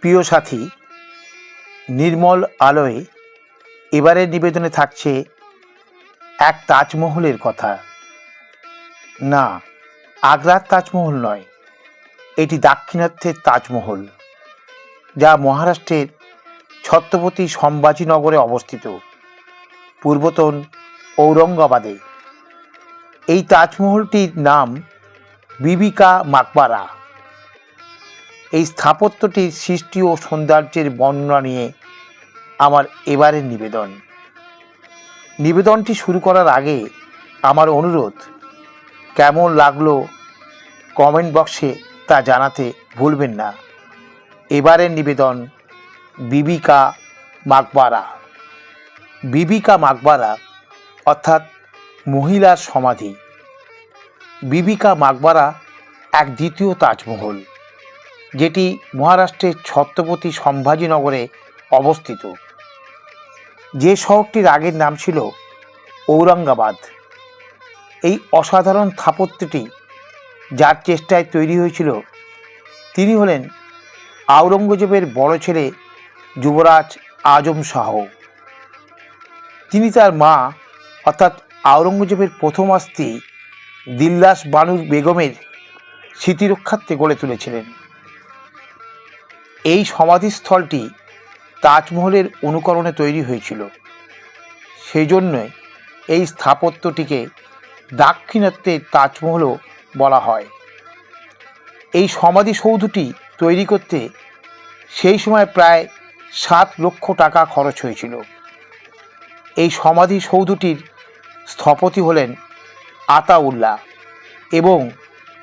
প্রিয় সাথী, নির্মল আলোয় এবারের নিবেদনে থাকছে এক তাজমহলের কথা। না, আগ্রার তাজমহল নয়, এটি দাক্ষিণাত্যের তাজমহল, যা মহারাষ্ট্রের ছত্রপতি সম্ভাজিনগরে অবস্থিত, পূর্বতন ঔরঙ্গাবাদে। এই তাজমহলটির নাম বিবিকা মাকবারা। এই স্থাপত্যটির সৃষ্টি ও সৌন্দর্যের বর্ণনা নিয়ে আমার এবারের নিবেদন। নিবেদনটি শুরু করার আগে আমার অনুরোধ, কেমন লাগল কমেন্ট বক্সে তা জানাতে ভুলবেন না। এবারের নিবেদন, বিবিকা মাকবারা। বিবিকা মাকবারা অর্থাৎ মহিলার সমাধি। বিবিকা মাকবারা এক দ্বিতীয় তাজমহল। যেটি মহারাষ্ট্রের ছত্রপতি সম্ভাজিনগরে অবস্থিত। যে শহরটির আগের নাম ছিল ঔরঙ্গাবাদ। এই অসাধারণ স্থাপত্যটি যার চেষ্টায় তৈরি হয়েছিল তিনি হলেন আওরঙ্গজেবের বড় ছেলে যুবরাজ আজম শাহ। তিনি তার মা, অর্থাৎ আওরঙ্গজেবের প্রথম স্ত্রী দিল্লাস বানুর বেগমের স্মৃতিরক্ষার্থে গড়ে তুলেছিলেন। এই সমাধিস্থলটি তাজমহলের অনুকরণে তৈরি হয়েছিল। সেই জন্য এই স্থাপত্যটিকে দাক্ষিণাত্যের তাজমহলও বলা হয়। এই সমাধিসৌধটি তৈরি করতে সেই সময় প্রায় সাত লক্ষ টাকা খরচ হয়েছিল। এই সমাধিসৌধটির স্থপতি হলেন আতাউল্লাহ এবং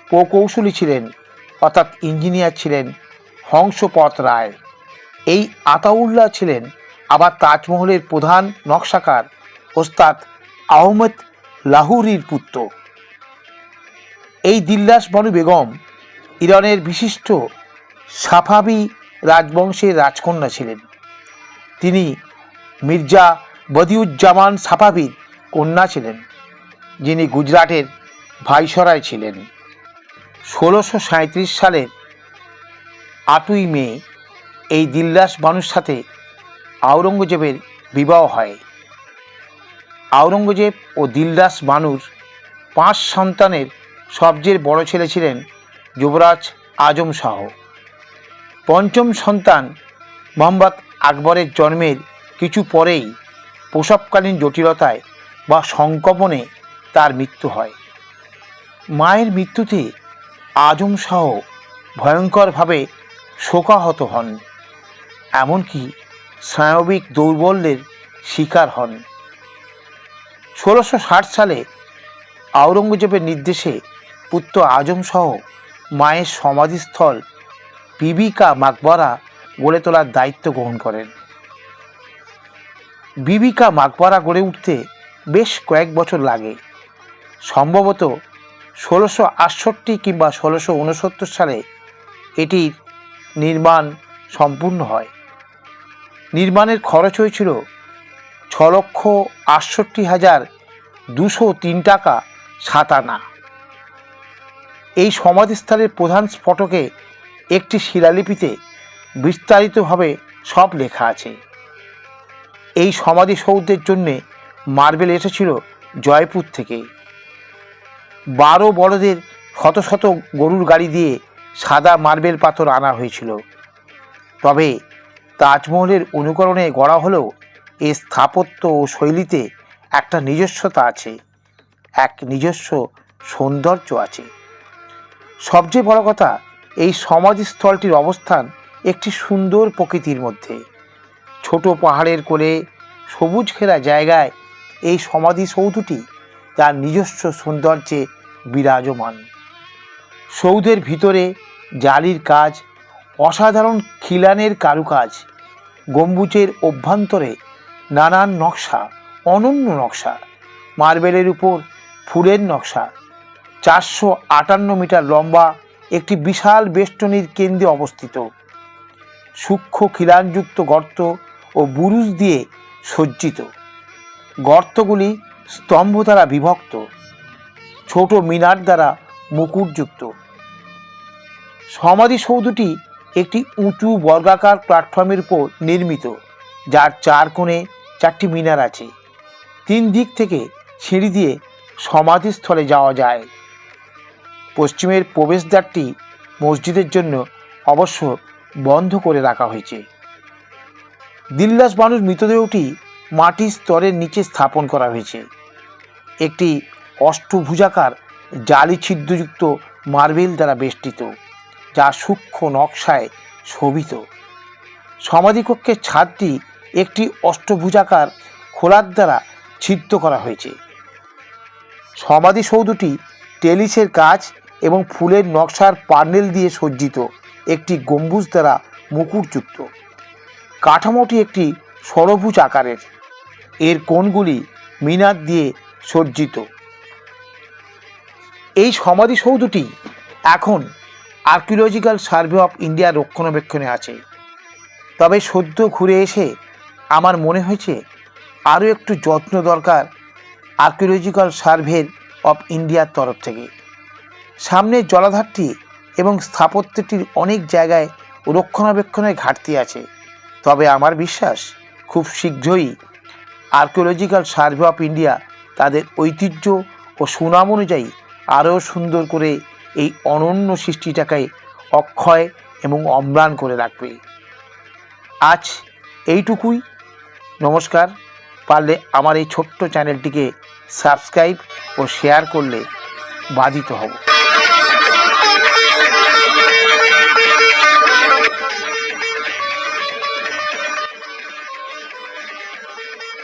প্রকৌশলী ছিলেন, অর্থাৎ ইঞ্জিনিয়ার ছিলেন হংসপথ রায়। এই আতাউল্লাহ ছিলেন আবার তাজমহলের প্রধান নকশাকার ওস্তাদ আহমেদ লাহুরির পুত্র। এই দিল্লাস বানু বেগম ইরানের বিশিষ্ট সাফাবি রাজবংশের রাজকন্যা ছিলেন। তিনি মির্জা বদিউজ্জামান সাফাবির কন্যা ছিলেন, যিনি গুজরাটের ভাইসরায় ছিলেন। ষোলোশো সাঁত্রিশ সালের আটই মে এই দিল্লাস বানুর সাথে আওরঙ্গজেবের বিবাহ হয়। আওরঙ্গজেব ও দিল্লাস বানুর পাঁচ সন্তানের সবচেয়ে বড় ছেলে ছিলেন যুবরাজ আজম শাহ। পঞ্চম সন্তান মোহাম্মদ আকবরের জন্মের কিছু পরেই প্রসবকালীন জটিলতায় বা সংকপনে তার মৃত্যু হয়। মায়ের মৃত্যুতে আজম শাহ ভয়ঙ্করভাবে শোকাহত হন, এমনকি স্নায়বিক দৌর্বল্যের শিকার হন। ষোলোশো ষাট সালে আওরঙ্গজেবের নির্দেশে পুত্র আজম সহ মায়ের সমাধিস্থল বিবিকা মাকবরা গড়ে তোলার দায়িত্ব গ্রহণ করেন। বিবিকা মাকবরা গড়ে উঠতে বেশ কয়েক বছর লাগে। সম্ভবত ষোলোশো আটষট্টি কিংবা ষোলোশো উনসত্তর সালে এটির নির্মাণ সম্পূর্ণ হয়। নির্মাণের খরচ হয়েছিল ছ লক্ষ আটষট্টি হাজার দুশো তিন টাকা সাত আনা। এই সমাধিস্থলের প্রধান স্ফটকে একটি শিলালিপিতে বিস্তারিতভাবে সব লেখা আছে। এই সমাধিসৌধের জন্যে মার্বেল এসেছিল জয়পুর থেকে। বারো বড়দের শত শত গরুর গাড়ি দিয়ে সাদা মার্বেল পাথর আনা হয়েছিল। তবে তাজমহলের অনুকরণে গড়া হলেও এর স্থাপত্য ও শৈলীতে একটা নিজস্বতা আছে, এক নিজস্ব সৌন্দর্য আছে। সবচেয়ে বড় কথা, এই সমাধিস্থলটির অবস্থান একটি সুন্দর প্রকৃতির মধ্যে। ছোট পাহাড়ের কোলে সবুজ ঘেরা জায়গায় এই সমাধিসৌধটি তার নিজস্ব সৌন্দর্যে বিরাজমান। সৌধের ভিতরে জালির কাজ, অসাধারণ খিলানের কারুকাজ, গম্বুজের অভ্যন্তরে নানান নকশা, অনন্য নকশা, মার্বেলের উপর ফুলের নকশা, চারশো আটান্ন মিটার লম্বা একটি বিশাল বেষ্টনীর কেন্দ্রে অবস্থিত। সূক্ষ্ম খিলানযুক্ত গর্ত ও বুরুজ দিয়ে সজ্জিত। গর্তগুলি স্তম্ভ দ্বারা বিভক্ত। ছোট মিনার দ্বারা মুকুটযুক্ত। সমাধিসৌধটি একটি উঁচু বর্গাকার প্ল্যাটফর্মের উপর নির্মিত, যার চার কোণে চারটি মিনার আছে। তিন দিক থেকে সিঁড়ি দিয়ে সমাধিস্থলে যাওয়া যায়। পশ্চিমের প্রবেশদ্বারটি মসজিদের জন্য অবশ্য বন্ধ করে রাখা হয়েছে। দিল্লাস বানুর মৃতদেহটি মাটির স্তরের নিচে স্থাপন করা হয়েছে। একটি অষ্টভুজাকার জালি ছিদ্রযুক্ত মার্বেল দ্বারা বেষ্টিত, যা সূক্ষ্ম নকশায় শোভিত। সমাধিকক্ষের ছাদটি একটি অষ্টভুজাকার খোলার দ্বারা ছিদ্র করা হয়েছে। সমাধিসৌধটি টেলিসের কাজ এবং ফুলের নকশার পার্নেল দিয়ে সজ্জিত একটি গম্বুজ দ্বারা মুকুটযুক্ত। কাঠামোটি একটি ষড়ভুজ আকারের। এর কোণগুলি মিনার দিয়ে সজ্জিত। এই সমাধিসৌধটি এখন আর্কিওলজিক্যাল সার্ভে অফ ইন্ডিয়া রক্ষণাবেক্ষণে আছে। তবে সদ্য ঘুরে এসে আমার মনে হয়েছে আরও একটু যত্ন দরকার আর্কিওলজিক্যাল সার্ভে অফ ইন্ডিয়ার তরফ থেকে। সামনের জলাধারটি এবং স্থাপত্যটির অনেক জায়গায় রক্ষণাবেক্ষণের ঘাটতি আছে। তবে আমার বিশ্বাস খুব শীঘ্রই আর্কিওলজিক্যাল সার্ভে অফ ইন্ডিয়া তাদের ঐতিহ্য ও সুনাম অনুযায়ী আরও সুন্দর করে এই অনন্য সৃষ্টিটাকে অক্ষয় এবং অম্লান করে রাখবে। আজ এইটুকুই। নমস্কার। পারলে আমার এই ছোট্ট চ্যানেলটিকে সাবস্ক্রাইব ও শেয়ার করলে বাধিত হব।